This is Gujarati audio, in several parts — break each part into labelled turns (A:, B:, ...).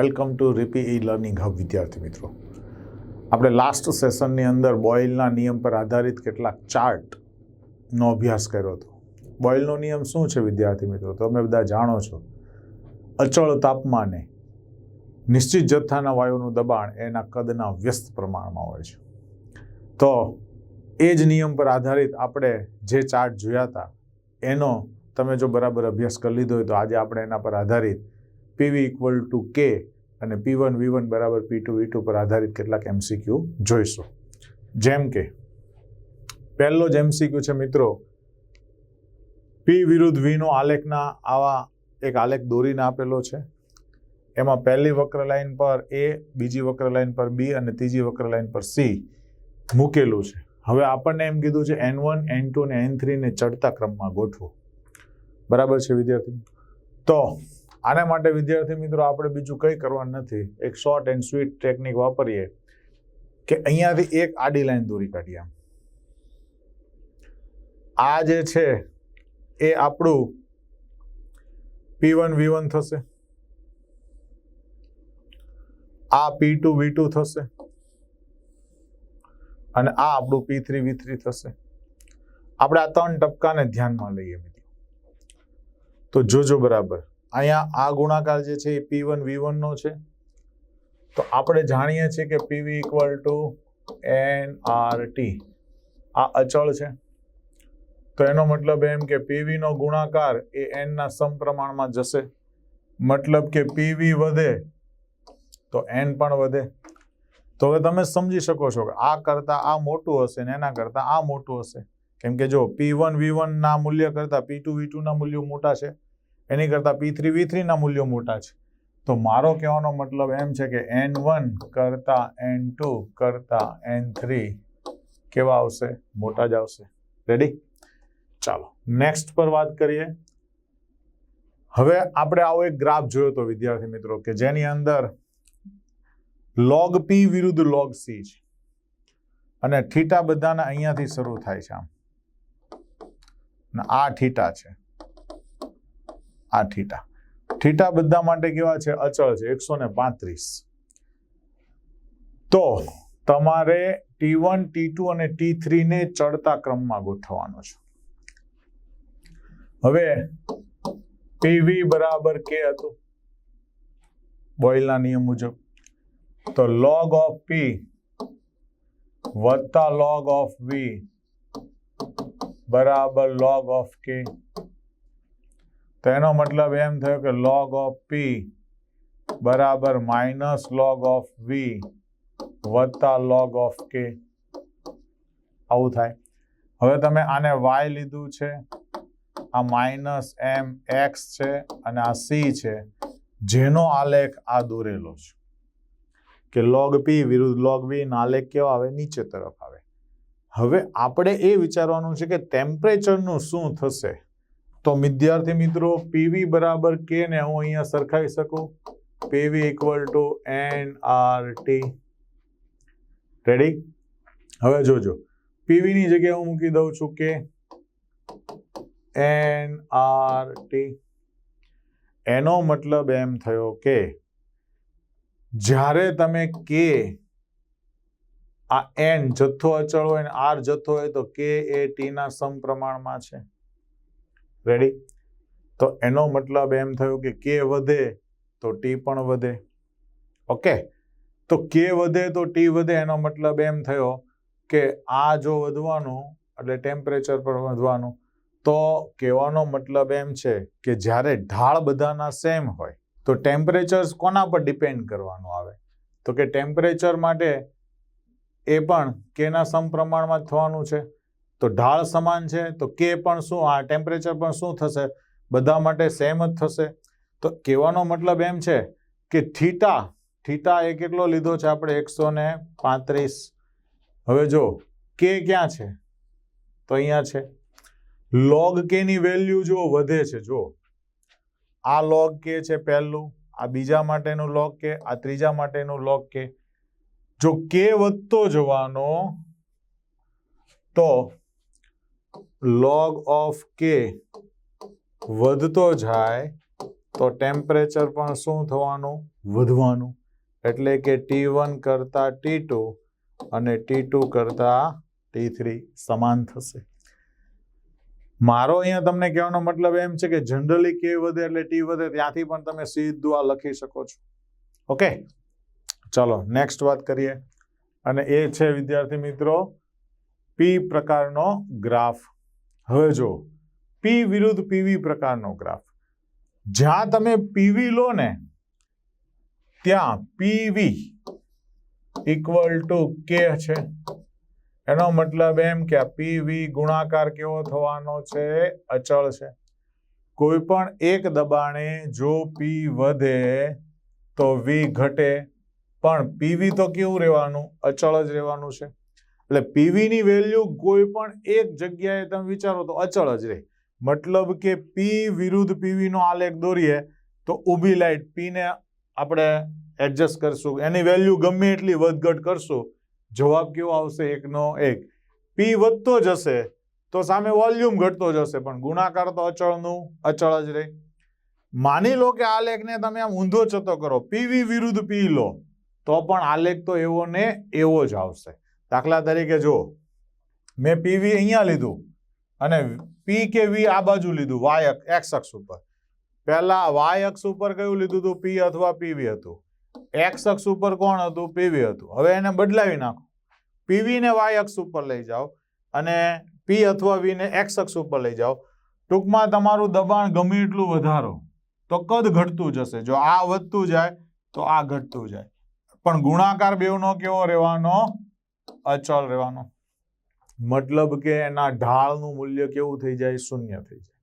A: વેલકમ ટુ રીપી ઈ લર્નિંગ હબ, વિદ્યાર્થી મિત્રો. આપણે લાસ્ટ સેશનની અંદર બોઇલના નિયમ પર આધારિત કેટલાક ચાર્ટનો અભ્યાસ કર્યો હતો. બોઇલનો નિયમ શું છે, વિદ્યાર્થી મિત્રો? તમે બધા જાણો છો. અચળ તાપમાને નિશ્ચિત જથ્થાના વાયુનું દબાણ એના કદના વ્યસ્ત પ્રમાણમાં હોય છે. તો એ જ નિયમ પર આધારિત આપણે જે ચાર્ટ જોયા હતા, એનો તમે જો બરાબર અભ્યાસ કરી લીધો હોય તો આજે આપણે એના પર આધારિત પીવી ઇક્વલ ટુ કે અને પી વન, વી વન બરાબર પી ટુ, વી ટુ પર આધારિત કેટલાક એમસીક્યુ જોઈશું. જેમ કે, પહેલો જ એમસીક્યુ છે મિત્રો પી વિરુદ્ધ વીનો આલેખના આવા એક આલેખ દોરીને આપેલો છે. એમાં પહેલી વક્ર લાઇન પર એ બીજી વક્ર લાઇન પર બી અને ત્રીજી વક્ર લાઈન પર સી મૂકેલું છે. હવે આપણને એમ કીધું છે એન વન, એન ટુ અને એન થ્રીને ચડતા ક્રમમાં ગોઠવો. બરાબર છે વિદ્યાર્થી? તો આના માટે વિદ્યાર્થી મિત્રો આપણે બીજું કંઈ કરવાનું નથી. એક શોર્ટ એન્ડ સ્વીટ ટેકનિક વાપરીએ કે અહીંયાથી એક આડી લાઈન દોરી કાઢીએ આ જે છે, એ આપણું પી વન વી વન થશે. આ પી ટુ વી ટુ થશે. અને આ આપણું પી થ્રી વી થ્રી થશે. આપણે આ ત્રણ ટપકાને ધ્યાનમાં લઈએ મિત્રો. તો જોજો બરાબર. અહીંયા આ ગુણાકાર જે છે એ પી વન વી વનનો છે. તો આપણે જાણીએ છીએ કે PV equal to N R T આ અચળ છે. તો એનો મતલબ એમ કે પીવીનો ગુણાકાર એ એનના સમપ્રમાણમાં જશે. મતલબ કે પીવી વધે તો એન પણ વધે. તો હવે તમે સમજી શકો છો કે આ કરતાં આ મોટું હશે ને એના કરતાં આ મોટું હશે. કેમ કે જો પી વન વી વનના મૂલ્ય કરતાં પી ટુ વી ટુના મૂલ્યો મોટા છે. એની કરતાં પી થ્રી વી થ્રીના મૂલ્યો મોટા છે. તો મારો કહેવાનો મતલબ એમ છે કે એન વન કરતાં એન ટુ કરતાં એન થ્રી કેવા આવશે? મોટા જ આવશે. રેડી ચાલો નેક્સ્ટ પર વાત કરીએ. હવે આપણે આવો એક ગ્રાફ જોયો તો વિદ્યાર્થી મિત્રો કે જેની અંદર લોગ પી વિરુદ્ધ લોગ સી છે. અને થીટા બધાના અહીંયાથી શરૂ થાય છે આમ. આ થીટા છે. આ થીટા. થીટા બધા માટે કેવા છે? અચળ છે. એકસો ને પાંત્રીસ. તો તમારે ટી વન, ટી ટુ અને ટી થ્રીને ચડતા ક્રમમાં ગોઠવવાનો છે. હવે પીવી બરાબર કે હતું? બોઇલના નિયમ મુજબ. તો લોગ ઓફ પી વત્તા લોગ ઓફ વી બરાબર લોગ ઓફ કે તો એનો મતલબ એમ થયો કે લોગ ઓફ પી બરાબર માઇનસ લોગ ઓફ વી વત્તા લોગ ઓફ કે આવું થાય. હવે તમે આને વાય લીધું છે. આ માઇનસ એમ એક્સ છે અને આ સી છે. જેનો આલેખ આ દોરેલો છે. કે લોગ પી વિરુદ્ધ લોગ વી આલેખ કેવો આવે? નીચે તરફ આવે. હવે આપણે એ વિચારવાનું છે કે ટેમ્પરેચરનું શું થશે? તો વિદ્યાર્થી મિત્રો, પીવી બરાબર કે ને? હું અહીંયા સરખાવી શકું? PV equal to N R T ready હવે જોજો. પીવીની જગ્યાએ હું મૂકી દઉં છું કે એન આર ટી એનો મતલબ એમ થયો કે જ્યારે તમે કે આ એન જથ્થો અચળ હોય ને આર જથ્થો હોય તો કે એ ટીના સમપ્રમાણમાં છે. રેડી તો એનો મતલબ એમ થયો કે કે વધે તો ટી પણ વધે. ઓકે તો કે વધે તો ટી વધે એનો મતલબ એમ થયો કે આ જો વધવાનું, એટલે ટેમ્પરેચર પણ વધવાનું, તો કહેવાનો મતલબ એમ છે કે જ્યારે ઢાળ બધાના સેમ હોય, તો ટેમ્પરેચર કોના પર ડિપેન્ડ કરવાનું આવે? તો કે ટેમ્પરેચર માટે એ પણ કેના સમપ્રમાણમાં થવાનું છે? તો ઢાળ સમાન છે, તો કે પણ શું, આ ટેમ્પરેચર પણ શું થશે? બધા માટે સેમ જ થશે. તો કહેવાનો મતલબ એમ છે કે થીટા થીટા એ કેટલો લીધો છે આપણે? એકસો ને પાંત્રીસ. હવે જો, કે ક્યાં છે? તો અહીંયા છે. લોગ કેની વેલ્યુ જો વધે છે, જો, આ લોગ કે છે પહેલું, આ બીજા માટેનું લોગ કે આ ત્રીજા માટેનું લોગ કે જો કે વધતો જવાનો, તો લોગ ઓફ કે વધતો જાય, તો ટેમ્પરેચર પણ શું થવાનું? વધવાનું. એટલે કે ટી વન કરતાં ટી ટુ અને ટી ટુ કરતાં ટી થ્રી સમાન થશે. મારો અહીંયા તમને કહેવાનો મતલબ એમ છે કે જનરલી કે વધે એટલે ટી વધે, ત્યાંથી પણ તમે સીધું આ લખી શકો છો. ઓકે ચલો નેક્સ્ટ વાત કરીએ. અને એ છે વિદ્યાર્થી મિત્રો પી પ્રકારનો ગ્રાફ. હવે જો પી વિરુદ્ધ પીવી પ્રકારનો ગ્રાફ. જ્યાં તમે પીવી લો ને, ત્યાં પીવી ઇક્વલ ટુ કે છે. એનો મતલબ એમ કે આ પીવી ગુણાકાર કેવો થવાનો છે? અચળ છે. કોઈ પણ એક દબાણે જો પી વધે, તો વી ઘટે. પણ પીવી તો કેવું રહેવાનું? અચળ જ રહેવાનું છે. એટલે પીવીની વેલ્યુ કોઈ પણ એક જગ્યાએ તમે વિચારો તો અચળ જ રહે. મતલબ કે પી વિરુદ્ધ પીવીનો આલેખ દોરીએ તો ઊભી લાઈટ પીને આપણે એડજસ્ટ કરશું. એની વેલ્યુ ગમે એટલી વધઘટ કરશું, જવાબ કેવો આવશે? એકનો એક. પી વધતો જશે તો સામે વોલ્યુમ ઘટતો જશે, પણ ગુણાકાર તો અચળનું, અચળ જ રહે. માની લો કે આલેખને તમે આમ ઊંધો જતો કરો, પીવી વિરુદ્ધ પી લો, તો પણ આલેખ તો એવો ને એવો જ આવશે. દાખલા તરીકે જો મેં પીવી અહીંયા લીધું અને પી કે વી આ બાજુ લીધું વાય એક્સ અક્ષ ઉપર. પહેલા વાય અક્ષ ઉપર કયું લીધું હતું? પી અથવા પીવી હતું. એક્સ અક્ષ ઉપર કોણ હતું? પીવી હતું. હવે એને બદલાવી નાખો. પીવીને વાય અક્ષ ઉપર લઈ જાઓ અને પી અથવા વીને એક્સ અક્ષ ઉપર લઈ જાઓ. ટૂંકમાં તમારું દબાણ ગમે એટલું વધારો, તો કદ ઘટતું જશે. જો આ વધતું જાય, તો આ ઘટતું જાય. પણ ગુણાકાર બેવનો કેવો રહેવાનો? અચળ રહેવાનો. મતલબ કે એના ઢાળનું મૂલ્ય કેવું થઈ જાય? શૂન્ય થઈ જાય.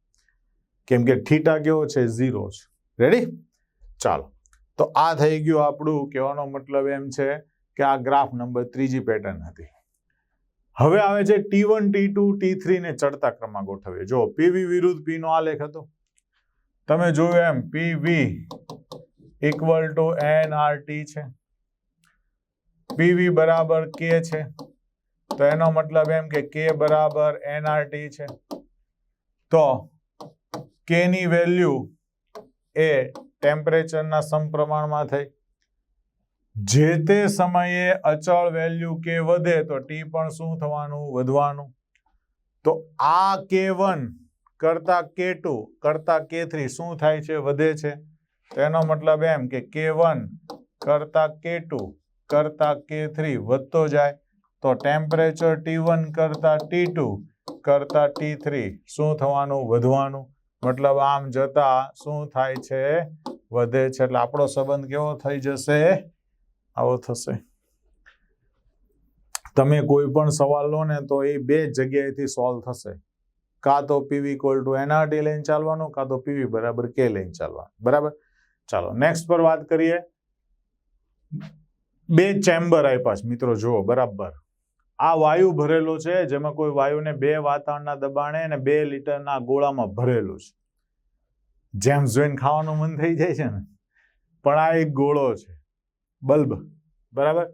A: કેમ કે થીટા કેવો છે? ઝીરો છે. રેડી ચાલો. તો આ થઈ ગયું આપણું કહેવાનો મતલબ એમ છે કે આ ગ્રાફ નંબર ત્રીજી પેટર્ન હતી. હવે આવે છે T one T two T three ને ચડતા ક્રમમાં ગોઠવીએ. જો પીવી વિરુદ્ધ પી નો આલેખ હતો. તમે જોયું એમ PV equal to N R T છે. પીવી બરાબર કે છે? તો એનો મતલબ એમ કે કે બરાબર એનઆરટી છે. તો કે ની વેલ્યુ એ ટેમ્પરેચરના સમપ્રમાણમાં થઈ. જે તે સમયે અચળ વેલ્યુ કે વધે તો ટી પણ શું થવાનું? વધવાનું. તો આ કે વન કરતા કે ટુ કરતા કે થ્રી શું થાય છે? વધે છે. તેનો મતલબ એમ કે કે વન કરતા કે ટુ કરતા કે થ્રી વધતો જાય, તો ટેમ્પરેચર ટી વન કરતા ટી ટુ કરતા ટી થ્રી શું થવાનું? વધવાનું. મતલબ આમ જતા શું થાય છે? વધે છે. એટલે આપણો સંબંધ કેવો થઈ જશે? આવો થશે. તમે કોઈ પણ સવાલ લો ને તો એ બે જગ્યાએથી સોલ્વ થશે. કાં તો પીવી ઇક્વલ ટુ એનઆરટી લઈને ચાલવાનું, કાં તો પીવી બરાબર કે લઈને ચાલવાનું. બરાબર? ચાલો નેક્સ્ટ પર વાત કરીએ. બે ચેમ્બર આપ્યા છે. મિત્રો, જુઓ, બરાબર. આ વાયુ ભરેલો છે, જેમાં કોઈ વાયુને બે વાતાવરણના દબાણે અને બે લીટરના ગોળામાં ભરેલું છે. જેમ જોઈને ખાવાનું મન થઈ જાય છે ને. પણ આ એક ગોળો છે. બલ્બ. બરાબર?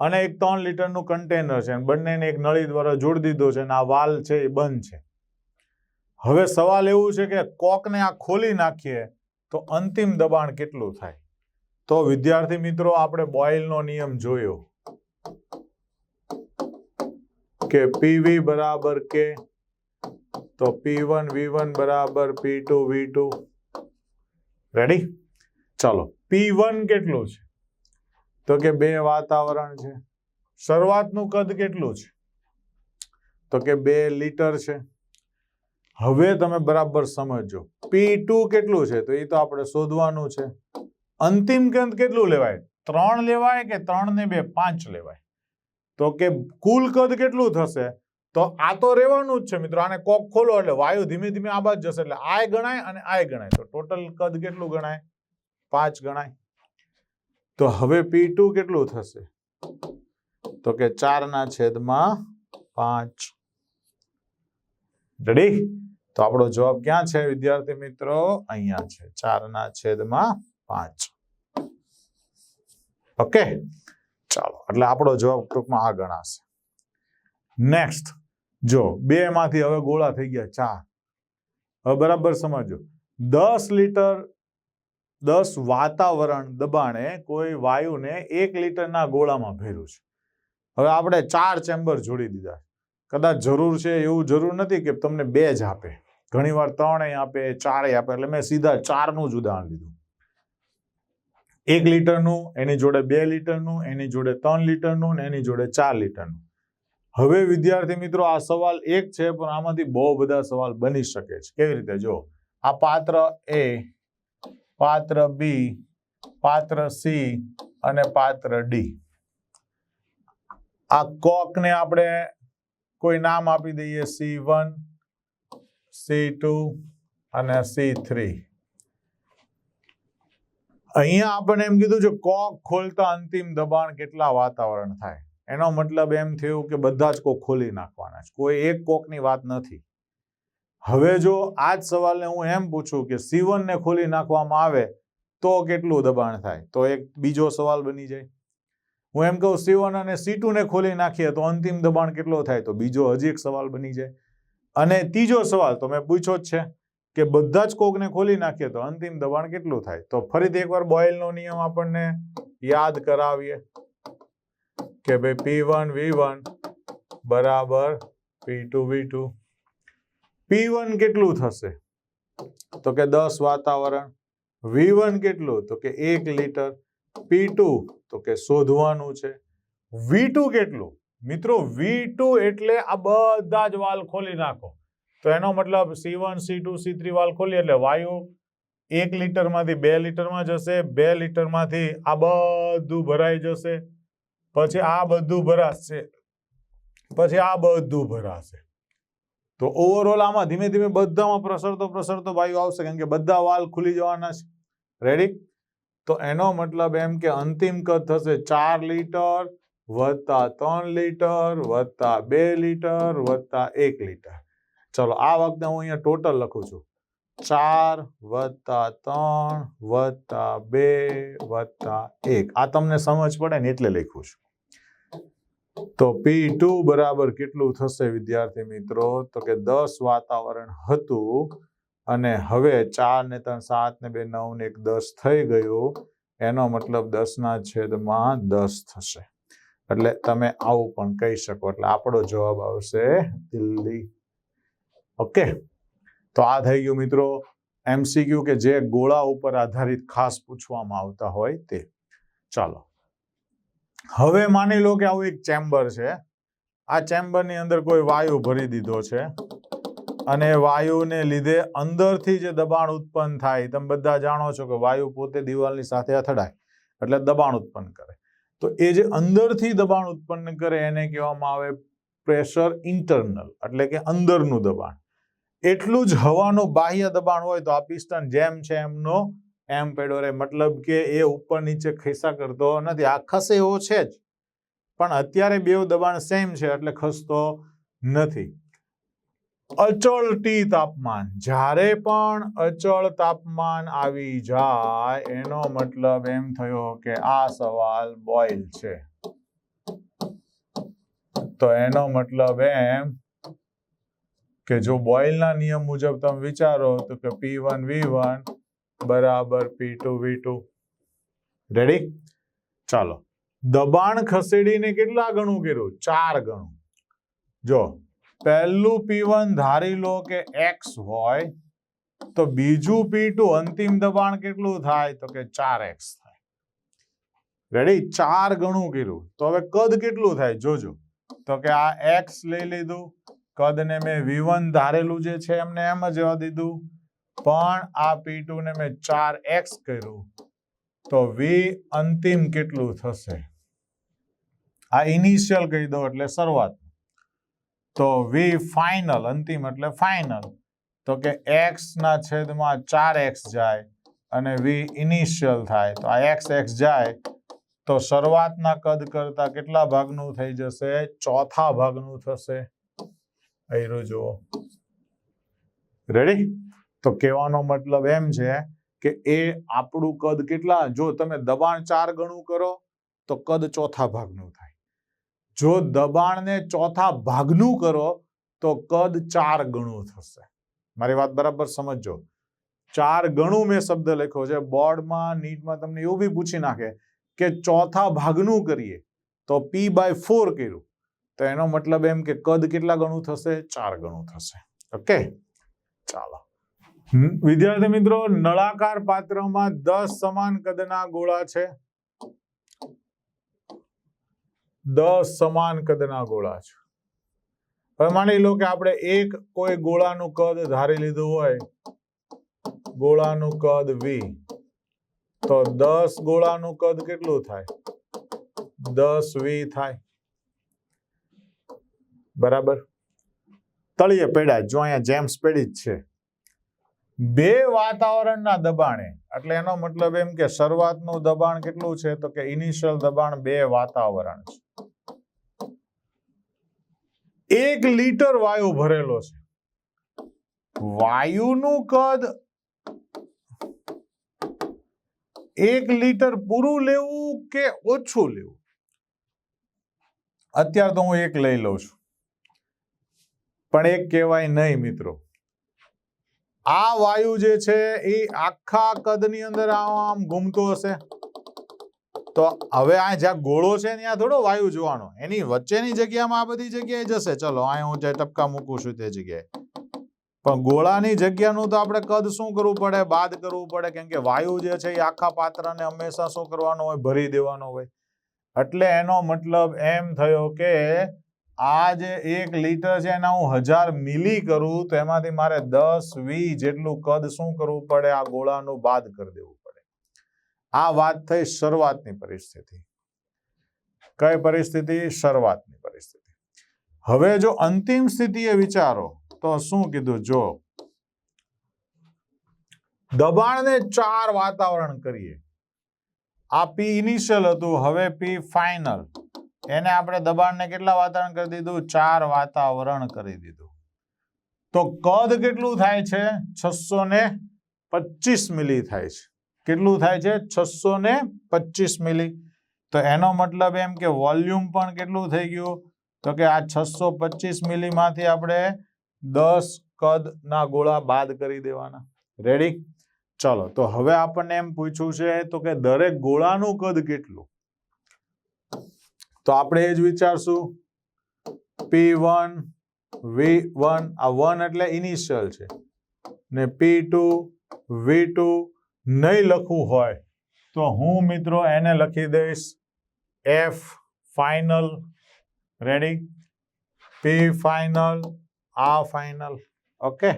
A: અને એક ત્રણ લીટરનું કન્ટેનર છે. બંનેને એક નળી દ્વારા જોડી દીધો છે અને આ વાલ છે એ બંધ છે. હવે સવાલ એવું છે કે કોકને આ ખોલી નાખીએ તો અંતિમ દબાણ કેટલું થાય? તો વિદ્યાર્થી મિત્રો, આપણે બોઇલનો નિયમ જોયો કે પીવી બરાબર કે તો પી વન વી વન બરાબર P two V two ready ચાલો પી વન કેટલું છે? તો કે બે વાતાવરણ છે. શરૂઆતનું કદ કેટલું છે? તો કે બે લીટર છે. હવે તમે બરાબર સમજો પી કેટલું છે? તો એ તો આપણે શોધવાનું છે. અંતિમ ગ્રંથ કેટલું લેવાય? ત્રણ લેવાય કે ત્રણ ને બે? પાંચ લેવાય. તો કે કુલ કદ કેટલું થશે? તો આ તો રહેવાનું જ છે મિત્રો. આને કોક ખોલો એટલે વાયુ ધીમે ધીમે આ બાજુ જશે એટલે આય ગણાય અને આય ગણાય. તો ટોટલ કદ કેટલું ગણાય? પાંચ ગણાય. તો હવે પી કેટલું થશે? તો કે ચાર ના છેદમાં પાંચ. રેડી તો આપણો જવાબ ક્યાં છે વિદ્યાર્થી મિત્રો? અહીંયા છે. ચાર ના છેદમાં પાંચ. ઓકે? ચાલો, એટલે આપણો જવાબ ટૂંકમાં આ ગણાશે. નેક્સ્ટ જો બે માંથી હવે ગોળા થઈ ગયા ચાર. હવે બરાબર સમજો દસ લીટર, દસ વાતાવરણ દબાણે કોઈ વાયુને એક લીટરના ગોળામાં ભેર્યું છે. હવે આપણે ચાર ચેમ્બર જોડી દીધા. કદાચ જરૂર છે એવું જરૂર નથી કે તમને બે જ આપે. ઘણીવાર ત્રણેય આપે, ચારેય આપે, એટલે મેં સીધા ચારનું જ ઉદાહરણ લીધું. એક લીટરનું, એની જોડે બે લીટરનું, એની જોડે ત્રણ લીટરનું, ને એની જોડે ચાર લીટરનું. હવે વિદ્યાર્થી મિત્રો, આ સવાલ એક છે, પણ આમાંથી બહુ બધા સવાલ બની શકે છે. કેવી રીતે? જો આ પાત્ર એ, પાત્ર બી, પાત્ર સી અને પાત્ર ડી. આ કોકને આપણે કોઈ નામ આપી દઈએ? સી વન, સી ટુ અને સી થ્રી. અહીંયા આપણને એમ કીધું છે, કોક ખોલતા અંતિમ દબાણ કેટલા વાતાવરણ થાય? એનો મતલબ એમ થયું કે બધા જ કોક ખોલી નાખવાના છે. કોઈ એક કોકની વાત નથી. હવે જો આ જ સવાલને હું એમ પૂછું કે સીવનને ખોલી નાખવામાં આવે તો કેટલું દબાણ થાય? તો એક બીજો સવાલ બની જાય. હું એમ કહું, સીવન અને C2 ને ખોલી નાખીએ તો અંતિમ દબાણ કેટલો થાય? તો બીજો હજી એક સવાલ બની જાય. અને ત્રીજો સવાલ તો મેં પૂછ્યો જ છે. કે બધા જ કોકને ખોલી નાખીએ તો અંતિમ દબાણ કેટલું થાય? તો ફરીથી એકવાર બોયલનો નિયમ આપણને યાદ કરાવીએ કે ભાઈ પી વન વી વન બરાબર P two V two P one કેટલું થશે? તો કે દસ વાતાવરણ. વી વન કેટલું? તો કે એક લીટર. પી ટુ તો કે શોધવાનું છે. વી ટુ કેટલું? મિત્રો વી ટુ એટલે આ બધા જ વાલ ખોલી નાખો. તો એનો મતલબ C one C two C three વાલ ખોલીએ એટલે વાયુ એક લીટરમાંથી બે લીટરમાં જશે, બે લીટરમાંથી આ બધું ભરાઈ જશે, પછી આ બધું ભરાશે, પછી આ બધું ભરાશે. તો ઓવરઓલ આમાં ધીમે ધીમે બધામાં પ્રસરતો પ્રસરતો વાયુ આવશે, કેમ કે બધા વાલ ખુલી જવાના છે. રેડી તો એનો મતલબ એમ કે અંતિમ કદ થશે ચાર લીટર વત્તા ત્રણ લીટર વત્તા બે લીટર વત્તા એક લીટર. ચલો આ વખતે હું અહીંયા ટોટલ લખું છું. ચાર વત્તા ત્રણ વત્તા બે વત્તા એક. આ તમને સમજ પડે ને એટલે લખું છું. તો પી ટુ બરાબર કેટલું થશે વિદ્યાર્થી મિત્રો? તો કે દસ વાતાવરણ હતું અને હવે ચાર ને ત્રણ, સાત ને બે, નવ ને એક દસ થઈ ગયું. એનો મતલબ દસના છેદમાં દસ થશે. એટલે તમે આવું પણ કહી શકો. એટલે આપણો જવાબ આવશે દિલ્હી ઓકે તો આ થઈ ગયું મિત્રો એમસીક્યુ કે જે ગોળા ઉપર આધારિત ખાસ પૂછવામાં આવતા હોય તે. ચાલો. હવે માની લો કે આવું એક ચેમ્બર છે. આ ચેમ્બરની અંદર કોઈ વાયુ ભરી દીધો છે. અને વાયુને લીધે અંદરથી જે દબાણ ઉત્પન્ન થાય, તમે બધા જાણો છો કે વાયુ પોતે દિવાલની સાથે અથડાય, એટલે દબાણ ઉત્પન્ન કરે. તો એ જે અંદરથી દબાણ ઉત્પન્ન કરે એને કહેવામાં આવે પ્રેશર ઇન્ટરનલ એટલે કે અંદરનું દબાણ. એટલું જ હવાનું બાહ્ય દબાણ હોય તો આ પિસ્ટન જેમ છે એમનો, એમ પેડો રહે. મતલબ કે એ ઉપર નીચે ખિસ્સા કરતો નથી. આ ખસે એવો છે જ. પણ અત્યારે બેવ દબાણ સેમ છે એટલે ખસતો નથી. અચળ ટી તાપમાન. જ્યારે પણ અચળ તાપમાન આવી જાય, એનો મતલબ એમ થયો કે આ સવાલ બોઇલ છે. તો એનો મતલબ એમ કે જો બોઇલના નિયમ મુજબ તમે વિચારો તો કે પી વન વી વન બરાબર P two V two ready ચાલો. દબાણ ખસેડીને કેટલા ગણું કર્યું? ચાર ગણું. જો, પહેલું પી વન ધારી લો કે એક્સ હોય, તો બીજું પી ટુ અંતિમ દબાણ કેટલું થાય? તો કે ચાર એક્સ થાય. રેડી ચાર ગણું કર્યું. તો હવે કદ કેટલું થાય? જોજો. તો કે આ એક્સ લઈ લીધું. કદને મેં વી ધારેલું જે છે એમને એમ જ જવા દીધું. પણ આ પી ને મેં ચાર એક્સ કર્યું. તો વી અંતિમ કેટલું થશે? આ ઇનિશિયલ કહી દો એટલે શરૂઆત. તો વી ફાઇનલ અંતિમ એટલે ફાઇનલ તો કે એક્સ ના છેદમાં ચાર એક્સ જાય અને વી ઇનિશિયલ થાય. તો આ એક્સ એક્સ જાય. તો શરૂઆતના કદ કરતા કેટલા ભાગનું થઈ જશે? ચોથા ભાગનું થશે. અહીં જુઓ. રેડી તો કહેવાનો મતલબ એમ છે કે એ આપણું કદ કેટલા? જો તમે દબાણ ચાર ગણું કરો, તો કદ ચોથા ભાગનું થાય. જો દબાણને ચોથા ભાગનું કરો, તો કદ ચાર ગણું થશે. મારી વાત બરાબર સમજજો. ચાર ગણું મેં શબ્દ લખ્યો છે. બોર્ડમાં, નીટમાં તમને એવું બી પૂછી નાખે કે ચોથા ભાગનું કરીએ, તો પી બાય ફોર કર્યું. તો એનો મતલબ એમ કે કદ કેટલા ગણું થશે? ચાર ગણું થશે. ઓકે? ચાલો. વિદ્યાર્થી મિત્રો, નળાકાર પાત્રમાં દસ સમાન કદના ગોળા છે. દસ સમાન કદના ગોળા છે. હવે માની લો કે આપણે એક કોઈ ગોળાનું કદ ધારી લીધું હોય, ગોળાનું કદ વી તો દસ ગોળાનું કદ કેટલું થાય? દસ વી થાય. બરાબર? તળિયે પેડા જો અહીંયા જેમ્સ પેડી જ છે. બે વાતાવરણના દબાણે, એટલે એનો મતલબ એમ કે શરૂઆતનું દબાણ કેટલું છે? તો કે ઇનિશિયલ દબાણ બે વાતાવરણ છે. એક લીટર વાયુ ભરેલો છે. વાયુનું કદ એક લીટર પૂરું લેવું કે ઓછું લેવું? અત્યારે તો હું એક લઈ લઉં છું. પણ એક કહેવાય નહીં, મિત્રો. આ વાયુ જે છે, એ આખા કદની અંદર આમ ઘૂમતો હશે. તો હવે આ જ્યાં ગોળો છે, ત્યાં થોડો વાયુ જોવાનો. એની વચ્ચેની જગ્યામાં આ બધી જગ્યાએ જશે. ચલો અહીંયા હું જે ટપકા મૂકું છું તે જગ્યાએ. પણ ગોળાની જગ્યાનું તો આપણે કદ શું કરવું પડે? બાદ કરવું પડે. કેમ કે વાયુ જે છે, એ આખા પાત્રને હંમેશા શું કરવાનો હોય? ભરી દેવાનો હોય. એટલે એનો મતલબ એમ થયો કે આ જે એક લીટર છે એના હું હજાર મિલી કરું, તો એમાંથી મારે દસ વી જેટલું કદ શું કરવું પડે? આ ગોળાનું બાદ કરી દેવું પડે. આ વાત થઈ શરૂઆતની પરિસ્થિતિ. કઈ પરિસ્થિતિ? શરૂઆતની પરિસ્થિતિ. હવે જો અંતિમ સ્થિતિએ વિચારો, તો શું કીધું? જો, દબાણને ચાર વાતાવરણ કરીએ. આ પી ઇનિશિયલ હતું, હવે પી ફાઇનલ એને આપણે દબાણને કેટલા વાતાવરણ કરી દીધું? ચાર વાતાવરણ કરી દીધું. તો કદ કેટલું થાય છે? છસો ને પચીસ મિલી થાય છે. કેટલું થાય છે? છસો ને પચીસ મિલી. તો એનો મતલબ એમ કે વોલ્યુમ પણ કેટલું થઈ ગયું? તો કે આ છસો પચીસ મિલીમાંથી આપણે દસ કદ ના ગોળા બાદ કરી દેવાના. રેડી ચલો, તો હવે આપણને એમ પૂછ્યું છે, તો કે દરેક ગોળાનું કદ કેટલું? તો આપણે એ જ વિચારશું. પી વન વી વન આ વન એટલે ઇનિશિયલ છે. ને પી ટુ વી ટુ નહીં લખવું હોય તો હું મિત્રો એને લખી દઈશ. F final ready P final આ ફાઇનલ ઓકે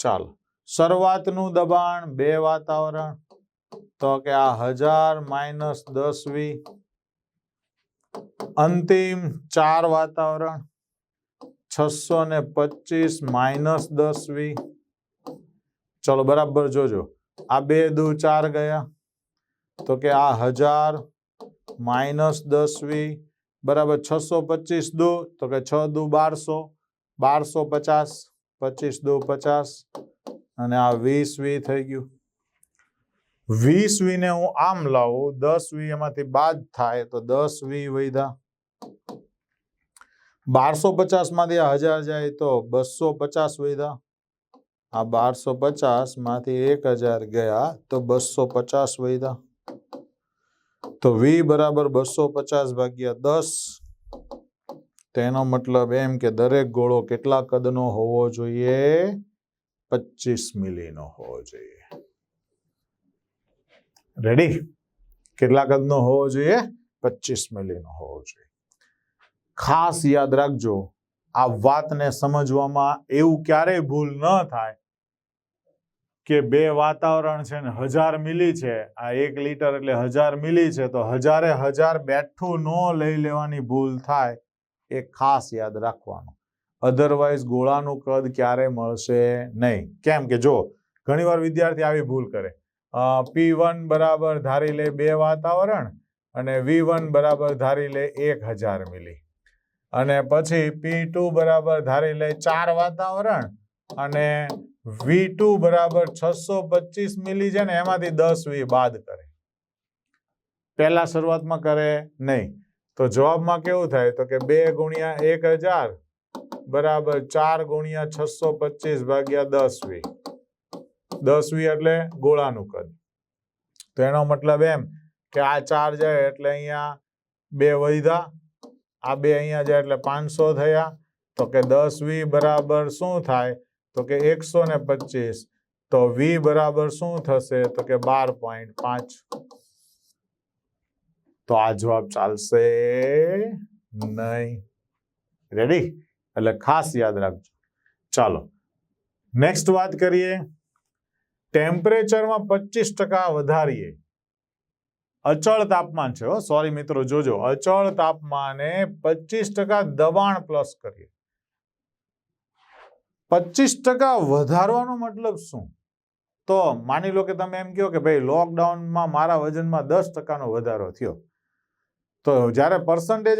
A: ચાલો. શરૂઆતનું દબાણ બે વાતાવરણ. તો કે આ હજાર માઇનસ દસ વી. અંતિમ ચાર વાતાવરણ, છસો ને પચીસ માઇનસ દસ વી. ચલો બરાબર જોજો. આ બે દુ ચાર ગયા. તો કે આ હજાર માઇનસ દસ વી. બરાબર છસો પચીસ દુ. તો કે છ દુ બારસો. બારસો પચાસ, પચીસ દુ પચાસ. અને આ વીસ વી થઈ ગયું. વીસ વી ને હું આમ લાવું, દસ વી એમાંથી બાદ થાય તો દસ વી વૈધા. બારસો પચાસમાંથી હજાર જાય તો બસો પચાસ વૈધા. આ બારસો પચાસમાંથી એક હજાર ગયા તો બસો પચાસ વૈધા. તો વી બરાબર બસો પચાસ ભાગ્યા દસ. તેનો મતલબ એમ કે દરેક ગોળો કેટલા કદનો હોવો જોઈએ? પચીસ મિલીનો હોવો જોઈએ. રેડી કેટલા કદનો હોવો જોઈએ? પચીસ મિલીનો હોવો જોઈએ. ખાસ યાદ રાખજો, આ વાતને સમજવામાં એવું ક્યારેય ભૂલ ન થાય કે બે વાતાવરણ છે ને હજાર મિલી છે, આ એક લીટર એટલે હજાર મિલી છે, તો હજારે હજાર બેઠું ન લઈ લેવાની ભૂલ થાય એ ખાસ યાદ રાખવાનું. અધરવાઇઝ ગોળાનું કદ ક્યારે મળશે નહીં. કેમ કે જો, ઘણીવાર વિદ્યાર્થી આવી ભૂલ કરે. પી વન બરાબર ધારી લે બે વાતાવરણ અને વી વન બરાબર ધારી લે એક હજાર મિલી. અને પછી પી ટુ બરાબર ધારી લે ચાર વાતાવરણ અને વી ટુ બરાબર છસો પચીસ મિલી છે ને એમાંથી દસ વી બાદ કરે. પહેલા શરૂઆતમાં કરે નહીં. તો જવાબમાં કેવું થાય? તો કે બે ગુણ્યા એક હજાર બરાબર ચાર ગુણ્યા છસો પચીસ ભાગ્યા દસ વી. દસ વી એટલે ગોળાનું કદ. તો એનો મતલબ એમ કે આ ચાર જાય એટલે અહીંયા બે વધ્યા, આ બે અહીંયા જાય એટલે પાંચસો થયા. તો કે દસ વી બરાબર શું થાય? તો કે એકસો ને પચીસ. તો વી બરાબર શું થશે? તો કે બાર પોઈન્ટ પાંચ. તો આ જવાબ ચાલશે નહીં. રેડી એટલે ખાસ યાદ રાખજો. ચાલો નેક્સ્ટ વાત કરીએ. ટેમ્પરેચરમાં પચીસ ટકા વધારીએ. અચળ તાપમાન છે સોરી મિત્રો, જોજો. અચળ તાપમાને પચીસ ટકા દબાણ પ્લસ કરીએ. પચીસ ટકા વધારવાનો મતલબ શું? તો માની લો કે તમે એમ કહો કે ભાઈ લોકડાઉનમાં મારા વજનમાં દસ ટકાનો વધારો થયો. તો જ્યારે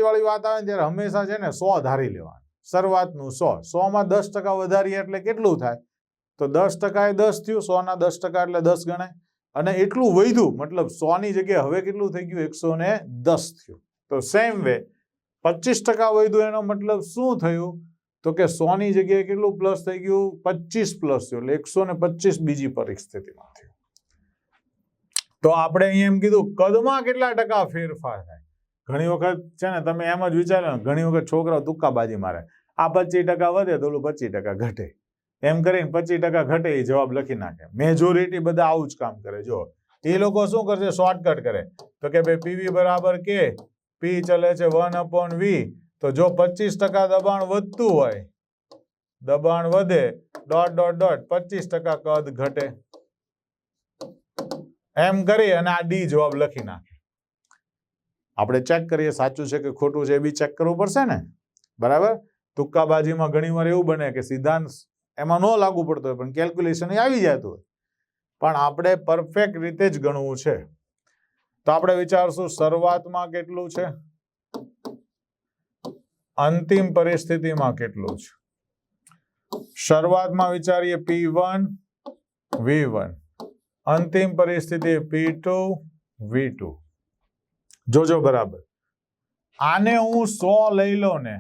A: વાળી વાત આવે ત્યારે હંમેશા છે ને સો ધારી લેવાનું. શરૂઆતનું સો. સો માં દસ ટકા વધારીએ એટલે કેટલું થાય? તો દસ ટકા એ દસ થયું સો ના દસ ટકા એટલે દસ ગણાય. અને એટલું વધ્યું, મતલબ સો ની જગ્યાએ હવે કેટલું થઈ ગયું? એકસો ને દસ થયું. તો સેમ વે પચીસ ટકા વધ્યું એનો મતલબ શું થયું? તો કે સો ની જગ્યાએ કેટલું પ્લસ થઈ ગયું? પચીસ પ્લસ થયું, એટલે એકસો ને પચીસ બીજી પરિસ્થિતિમાં થયું. તો આપણે અહીંયા એમ કીધું, કદમાં કેટલા ટકા ફેરફાર થાય? ઘણી વખત છે ને, તમે એમ જ વિચારો ઘણી વખત છોકરાઓ તુક્કાબાજી મારે. આ પચીસ ટકા વધે તો પચીસ ટકા ઘટે. એમ કરીને પચીસ ટકા ઘટે એ જવાબ લખી નાખે. મેજોરિટી બધા આવું જ કામ કરે. જો એ લોકો શું કરશે? શોર્ટકટ કરે. તો કે ભાઈ પીવી બરાબર કે? પી ચલે છે વન અપોન વી તો જો પચીસ ટકા દબાણ વધતું હોય, દબાણ વધે ડોટ ડોટ ડોટ પચીસ ટકા કદ ઘટે. એમ કરી અને આ ડી જવાબ લખી નાખે. આપણે ચેક કરીએ, સાચું છે કે ખોટું છે એ બી ચેક કરવું પડશે ને? બરાબર? તુક્કાબાજીમાં ઘણી વાર એવું બને કે સિદ્ધાંત એમાં ન લાગુ પડતો હોય, પણ કેલ્ક્યુલેશન આવી જતું હોય. પણ આપણે પરફેક્ટ રીતે જ ગણવું છે. તો આપણે વિચારશું, શરૂઆતમાં કેટલું છે? અંતિમ પરિસ્થિતિમાં કેટલું છે? શરૂઆતમાં વિચારીએ પી વન વી વન અંતિમ પરિસ્થિતિ પી ટુ વી ટુ જોજો બરાબર. આને હું સો લઈ લો ને.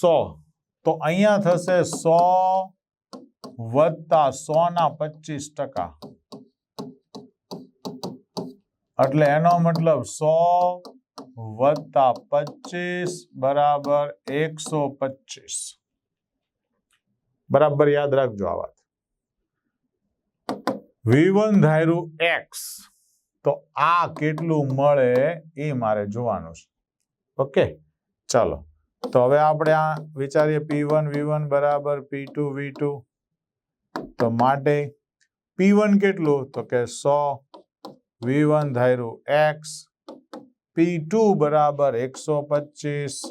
A: સો. તો અહીંયા થશે સો વત્તા સો ના પચીસ ટકા. એટલે એનો મતલબ સો વત્તા પચીસ બરાબર એકસો પચીસ. બરાબર યાદ રાખજો આ વાત. વી ધાર્યું એક્સ. તો આ કેટલું મળે એ મારે જોવાનું છે. ઓકે, ચાલો. તો હવે આપણે આ વિચારીએ પી વન વી વન બરાબર પી ટુ વી ટુ તો માટે પી વન કેટલું? તો કે સો. વી વન ધાર્યું એક્સ પી ટુ બરાબર એકસો પચીસ.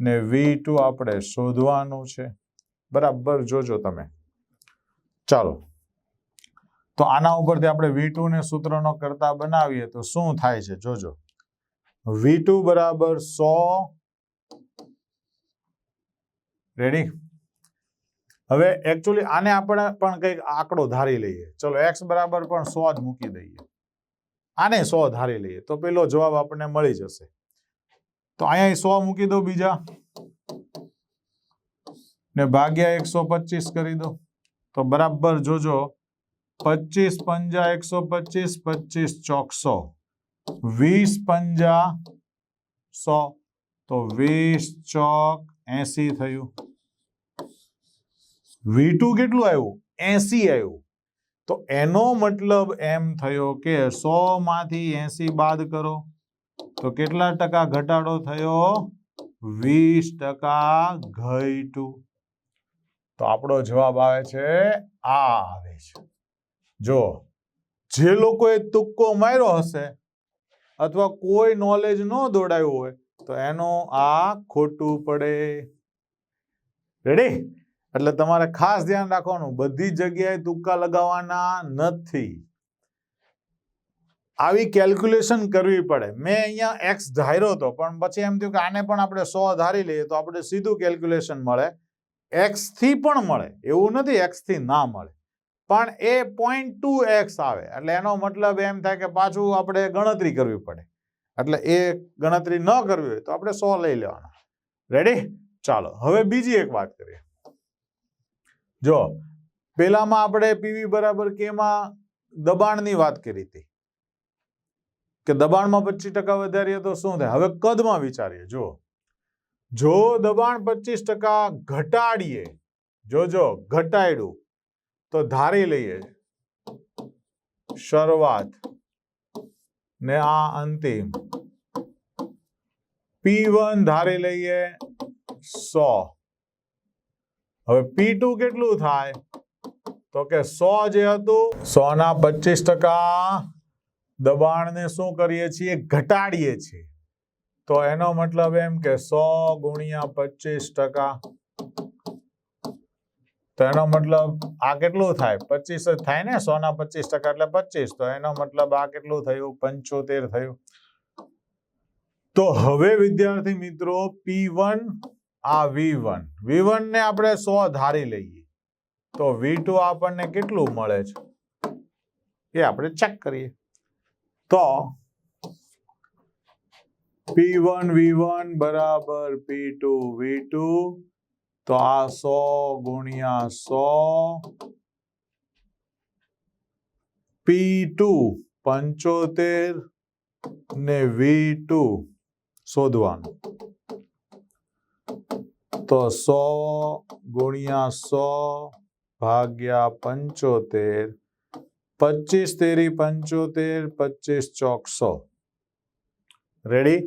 A: ને વી ટુ આપણે શોધવાનું છે. બરાબર જોજો તમે. ચાલો. તો આના ઉપરથી આપણે વી ટુ ને સૂત્રનો કરતા બનાવીએ તો શું થાય છે? જોજો. વી ટુ બરાબર સો. રેડી હવે એકચ્યુઅલી આને આપણે પણ કંઈક આંકડો ધારી લઈએ. ચલો એક્સ બરાબર પણ સો જ મૂકી દઈએ. આને સો ધારી લઈએ. તો પેલો જવાબ આપણને મળી જશે. તો અહીંયા સો મૂકી દો બીજા. ને ભાગ્યા એકસો પચીસ કરી દો તો બરાબર જોજો, પચીસ પંજા એકસો પચીસ પચીસ ચોકસો વીસ પંજા સો. તો વીસ ચોક એસી થયું. વી ટુ કેટલું આવ્યું? એસી આવ્યું. તો એનો મતલબ એમ થયો કે સો માંથી એસી બાદ કરો, તો કેટલા ટકા ઘટાડો થયો? વીસ ટકા ઘટ્યું તો આપણો જવાબ આવે છે, આ આવે છે. જો, જે લોકોએ તુક્કો માર્યો હશે અથવા કોઈ નોલેજ ન દોડાયું હોય, તો એનો આ ખોટું પડે. રેડી એટલે તમારે ખાસ ધ્યાન રાખવાનું, બધી જગ્યાએ તુક્કા લગાવવાના નથી. આવી કેલ્ક્યુલેશન કરવી પડે. મેં અહીંયા એક્સ ધાર્યો હતો પણ પછી એમ થયું કે આને પણ આપણે સો ધારી લઈએ તો આપણે સીધું કેલ્ક્યુલેશન મળે. એક્સથી પણ મળે. એવું નથી એક્સથી ના મળે. પણ એ પોઈન્ટ ટુ એક્સ આવે. એટલે એનો મતલબ એમ થાય કે પાછું આપણે ગણતરી કરવી પડે. એટલે એ ગણતરી ન કરવી હોય તો આપણે સો લઈ લેવાના. રેડી ચાલો, હવે બીજી એક વાત કરીએ. જો પેલામાં આપણે પીવી બરાબર કેમાં દબાણની વાત કરી હતી. કે દબાણમાં પચીસ ટકા વધારીએ તો શું થાય? હવે કદમાં વિચારીએ જો જો દબાણ પચીસ ટકા ઘટાડીએ, જો જો, ઘટાડ્યું, તો ધારી લઈએ, શરૂઆત ને આ અંતિમ. પી વન ધારી લઈએ સો. હવે પી ટુ કેટલું થાય? તો કે સો જે હતું સો ના પચીસ ટકા. દબાણને શું કરીએ છીએ? ઘટાડીએ છીએ. તો એનો મતલબ એમ કે સો ગુણ્યા પચીસ ટકા. તો એનો મતલબ આ કેટલું થાય? પચીસ જ થાય ને? સો ના પચીસ ટકા એટલે પચીસ. તો એનો મતલબ આ કેટલું થયું? પંચોતેર થયું. તો હવે વિદ્યાર્થી મિત્રો પી વન આ વી વન. વી વનને આપણે સો ધારી લઈએ. તો વી ટુ આપણને કેટલું મળે છે? એ આપણે ચેક કરીએ. તો પી વન, વી વન બરાબર પી ટુ, વી ટુ. તો આ સો ગુણ્યા સો. પી ટુ પંચોતેર ને વી ટુ શોધવાનું. તો સો ગુણ્યા સો ભાગ્યા પંચોતેર, પચીસ તેરી પંચોતેર, પચીસ ચોકસો રેડી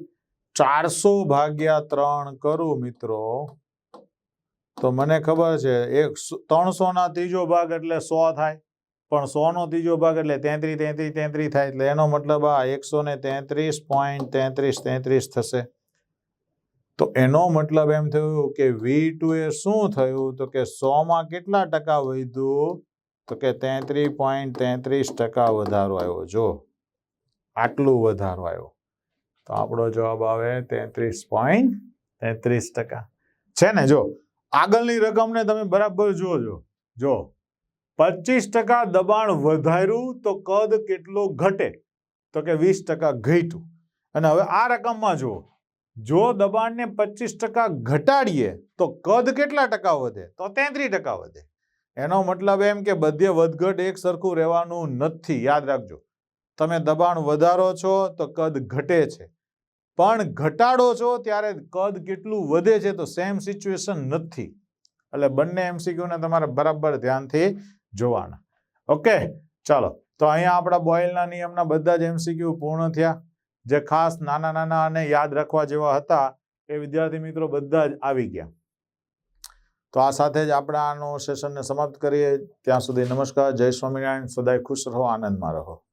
A: ચારસો ભાગ્યા ત્રણ કરું મિત્રો. તો મને ખબર છે, એક ત્રણસો ના ત્રીજો ભાગ એટલે સો થાય. પણ સો નો ત્રીજો ભાગ એટલે તેત્રીસ તેત્રીસ તેત્રીસ થાય. એટલે એનો મતલબ આ એકસો ને તેત્રીસ પોઈન્ટ તેત્રીસ તેત્રીસ થશે. તો એનો મતલબ એમ થયું કે વી ટુ એ શું થયું? તો કે સો માં કેટલા ટકા વધ્યું? તો કે તેત્રીસ પોઈન્ટ તેત્રીસ ટકા વધારો આવ્યો. જો, આટલું વધારો આવ્યો. તો આપણો જવાબ આવે તેત્રીસ પોઈન્ટ તેત્રીસ ટકા. છે ને? જો, આગળની રકમને તમે બરાબર જોજો. જો, પચીસ ટકા દબાણ વધાર્યું તો કદ કેટલો ઘટે? તો કે વીસ ટકા ઘટ્યું. અને હવે આ રકમમાં જુઓ. જો દબાણને પચીસ ટકા ઘટાડીએ, તો કદ કેટલા ટકા વધે? તો તેત્રીસ ટકા વધે. એનો મતલબ એમ કે બધે વધઘટ એક સરખું રહેવાનું નથી. યાદ રાખજો. તમે દબાણ વધારો છો, તો કદ ઘટે છે. પણ ઘટાડો છો, ત્યારે કદ કેટલું વધે છે, તો સેમ સિચ્યુએશન નથી. એટલે બંને એમસીક્યુને તમારે બરાબર ધ્યાનથી જોવાના. ઓકે ચાલો. તો અહીંયા આપણા બોઇલના નિયમના બધા જ એમસીક્યુ પૂર્ણ થયા. જે ખાસ નાના નાના અને યાદ રાખવા જેવા હતા, એ વિદ્યાર્થી મિત્રો બધા જ આવી ગયા. તો આ સાથે જ આપણે આનું સેશનને સમાપ્ત કરીએ. ત્યાં સુધી નમસ્કાર. જય સ્વામિનારાયણ. સદાય ખુશ રહો, આનંદમાં રહો.